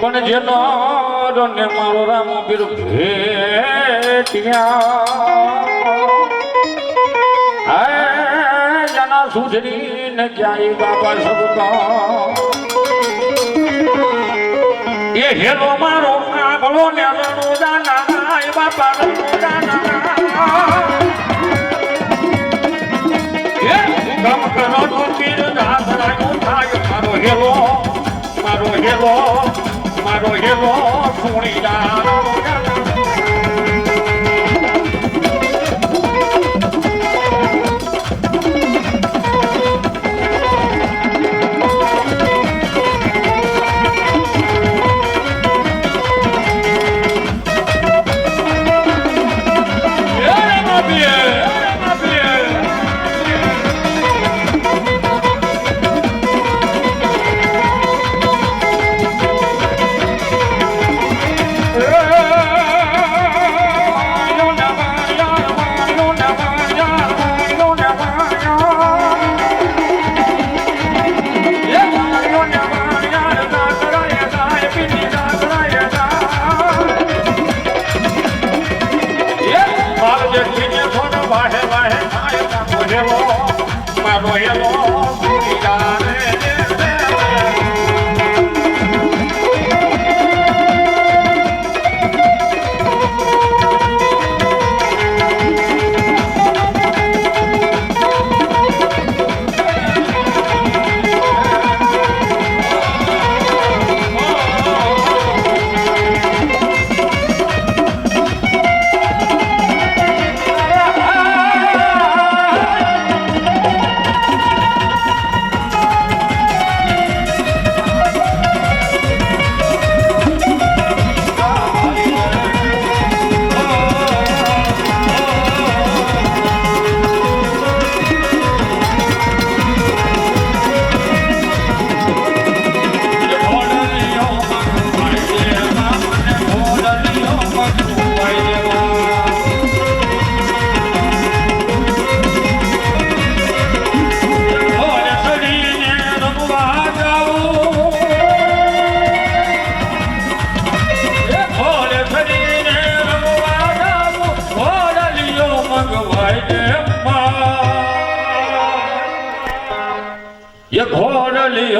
પણ જેનો રને મારો રામ પીર ભેટિયા. જના સુધરી ને ક્યાંય બાબા સબકા એ હેલો મારો આગલો ને રણો દાના એ બાપા રણો દાના એ ગમ કરો તો પીર દાસરાનું થાય મારો હેલો મારો હેલો. મારો હેલો સુણી જા મારો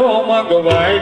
ઘોડલીઓ મગવાઈ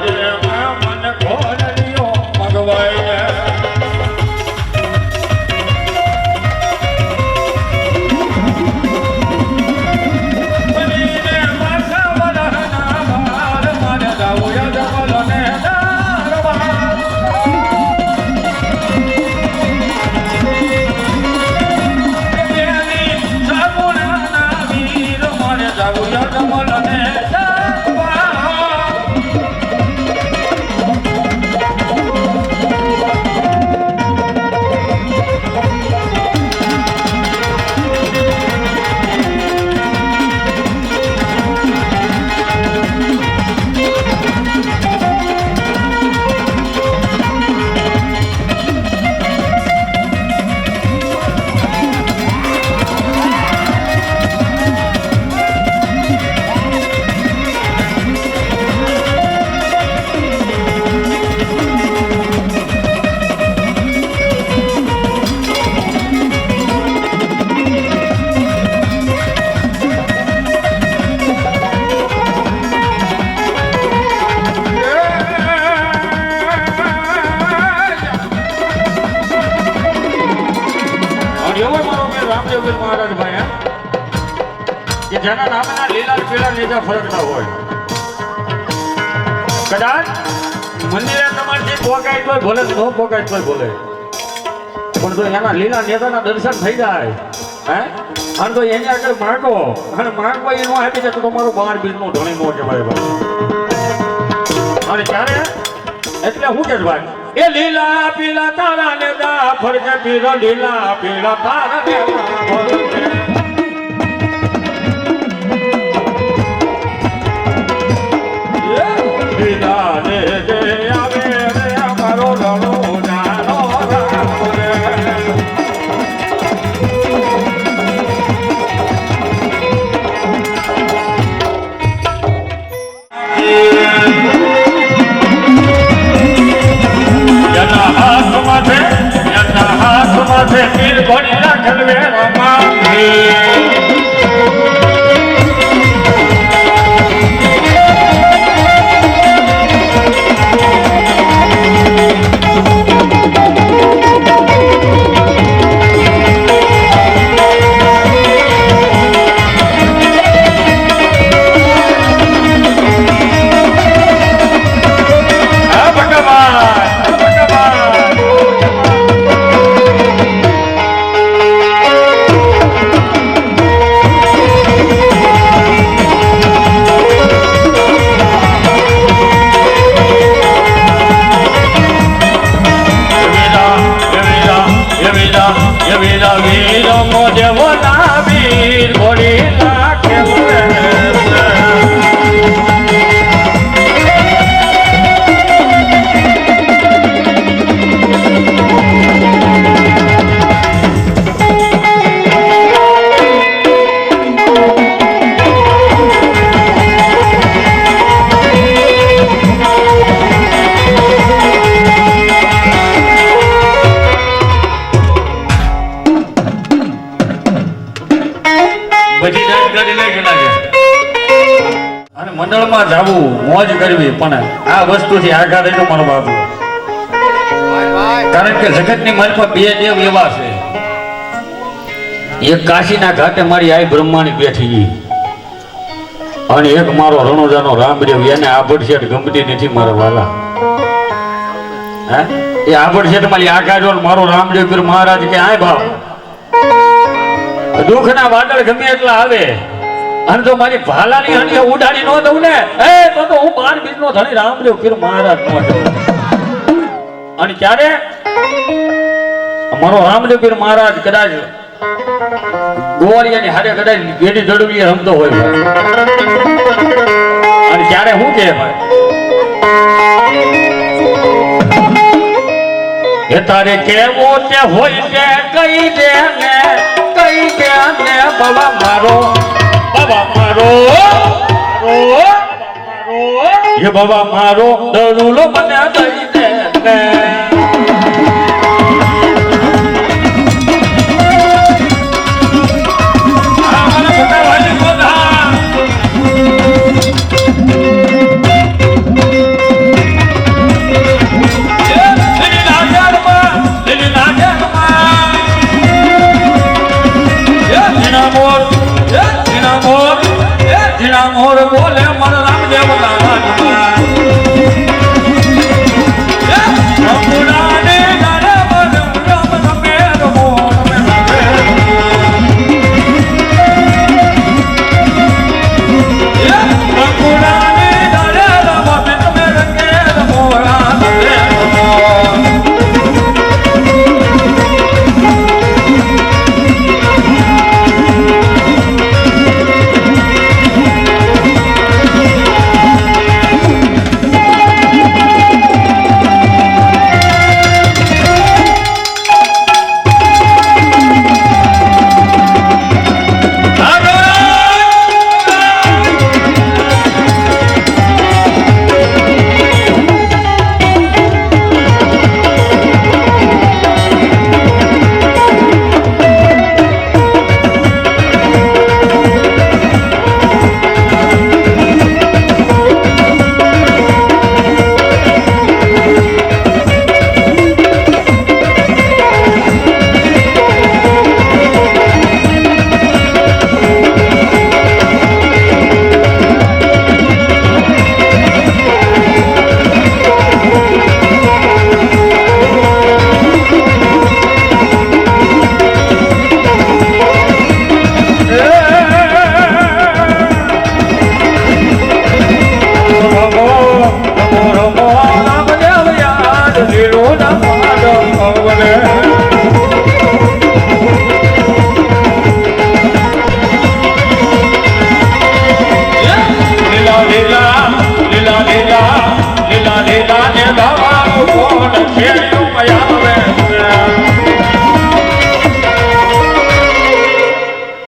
કે જેના નામના લીલા પીળા લીધા ફરકતા હોય. કદાચ મંદિરે તમારથી પોકાય તોય ભલે ન પોકાય તોય ભલે. પણ જો એના લીલા નેતાના દર્શન થઈ જાય, હે? અને તો એની આગળ માગો, અને માગવા એ આપી દે તો તમારું બાર બીજનું ધણી નો કહેવાય ભાઈ. અને ત્યારે એટલે હું કે ભાઈ, એ લીલા પીલા તારા ને દા ફરજે પીરો લીલા પીલા તારા ને મોજ કરવી પણ આ વસ્તુથી આઘાત રહેજો મારો બાપુ કારણ કે જગતની માલમાં બે દેવ એવા છે. એક કાશીના ઘાટે મારી આઈ બ્રહ્માની બેઠી. અને એક મારો રણોજાનો રામદેવ એને આભડશેઠ ગમતી નથી મારા વાલા. હે? એ આભડશેઠ મારી આઘા મારો રામદેવ પીર મહારાજ કે આય બાપ દુઃખના વાદળ ગમે એટલા આવે. અને જો મારી ભાલાની હણીએ ઉડાડી ન દઉં ને, એ તો તો હું બાર બીજ નો ધણી રામદેવ પીર મહારાજ નો અને ક્યારે? મારો રામદેવ પીર મહારાજ કદાચ ગોવાળિયાની હારે કદાચ ગેડી જડવી રમતો હોય અને ક્યારે હું કે ભાઈ? એ તારે કેવો તે હોય તે કઈ દે ને કઈ દે ને બાબા મારો. મારો મારો મારો દરુલો મને દઈ દે.